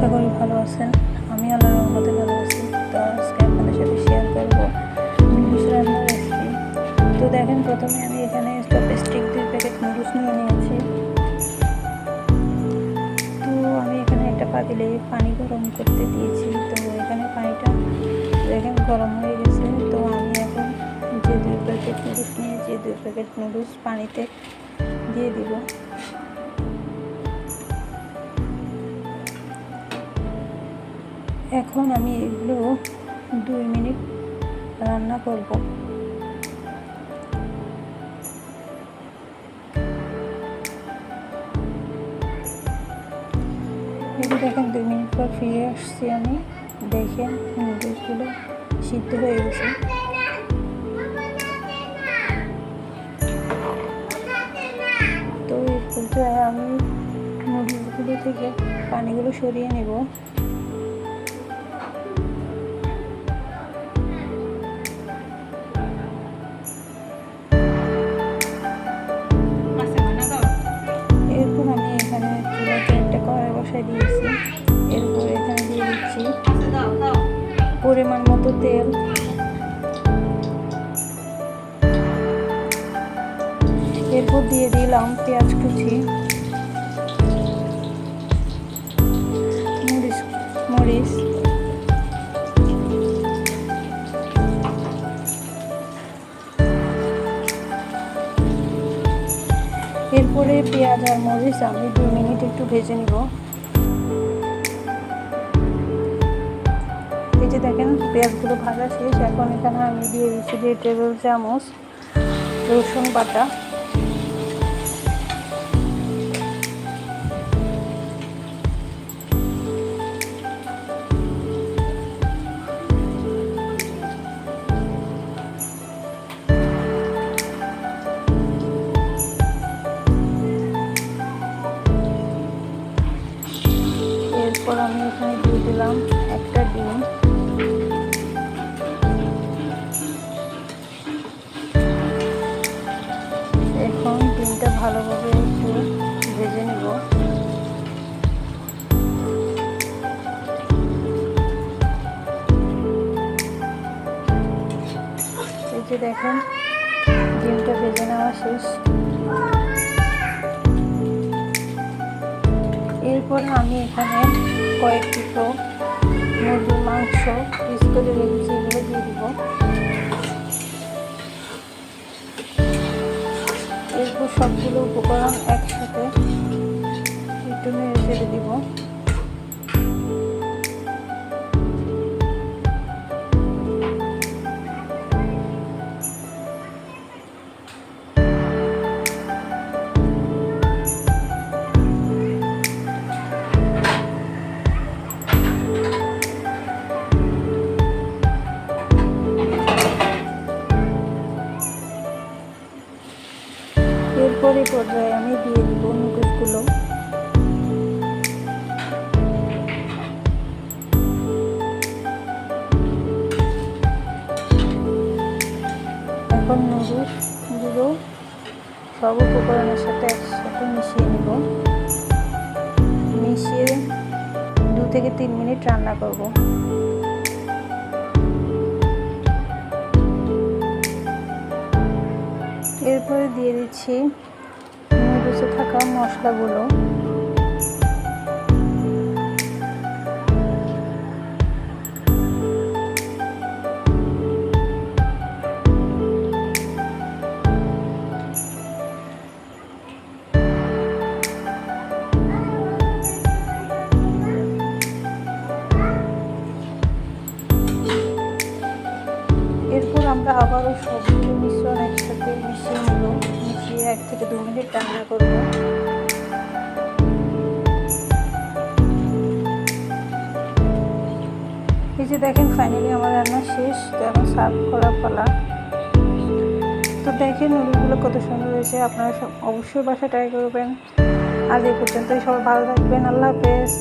আশা করি ভালো আছেন। আমি আল্লাহর রহমতে ভালো আছি। তো আজকে আপনাদের সাথে শেয়ার করব তো দেখেন, প্রথমে আমি এখানে স্টিক দুই প্যাকেট নুডলস নিয়ে নিয়েছি। তো আমি এখানে একটা পাতিলে পানি গরম করতে দিয়েছি। তো এখানে পানিটা দেখেন গরম হয়ে গেছে। তো আমি এখন যে দুই প্যাকেট নুডলস নিয়েছি দুই প্যাকেট নুডলস পানিতে দিয়ে দিব। এখন আমি এগুলো দুই মিনিট রান্না করব। যে দেখেন, দুই মিনিট পর ফিরে আসছি আমি। দেখেন নুডলসগুলো সিদ্ধ হয়ে গেছে। তো এই পর্যায়ে আমি নুডলসগুলো থেকে পানিগুলো সরিয়ে নেব। পরিমাণ মতো তেল। এরপর দিয়ে দিলাম পেঁয়াজ কুচি। মরিচ মরিচ। এরপরে পেঁয়াজ আর মরিচ আমি দু মিনিট একটু ভেজে নিব। যে দেখেন পেঁয়াজগুলো ভাজা শেষ, এখন এখানে আমি দিয়ে দিচ্ছি যে টেবিল চামচ, রসুন বাটা। যে দেখেন, ডিমটা ভেজে নেওয়া শেষ। এরপর আমি এখানে কয়েক টুকরো মুরগির মাংস পিস করে রেখেছি এগুলো দিয়ে দিব। এরপর সবগুলো উপকরণ একসাথে একটু নেড়ে চেড়ে দিব। এরপরে পর্যায়ে আমি দিয়ে দিব নুডলসগুলো এখন নুডলসগুলো সব উপকরণের সাথে একসাথে মিশিয়ে নিব। মিশিয়ে দু থেকে তিন মিনিট রান্না করব। এরপরে দিয়ে দিচ্ছি নুডলসে থাকা মশলাগুলো এরপর আমরা আবারও সবগুলো মিশ্রণ একসাথে মিশিয়ে নেব। মিশিয়ে এক থেকে দু মিনিট রান্না করব। এই যে দেখেন ফাইনালি আমার রান্না শেষ এখন সার্ভ করা পালা। তো দেখেন নুডলগুলো কত সুন্দর হয়েছে, আপনারা সব অবশ্যই বাসা ট্রাই করবেন। আজ এই পর্যন্তই, সবাই ভালো থাকবেন, আল্লাহ হাফেজ।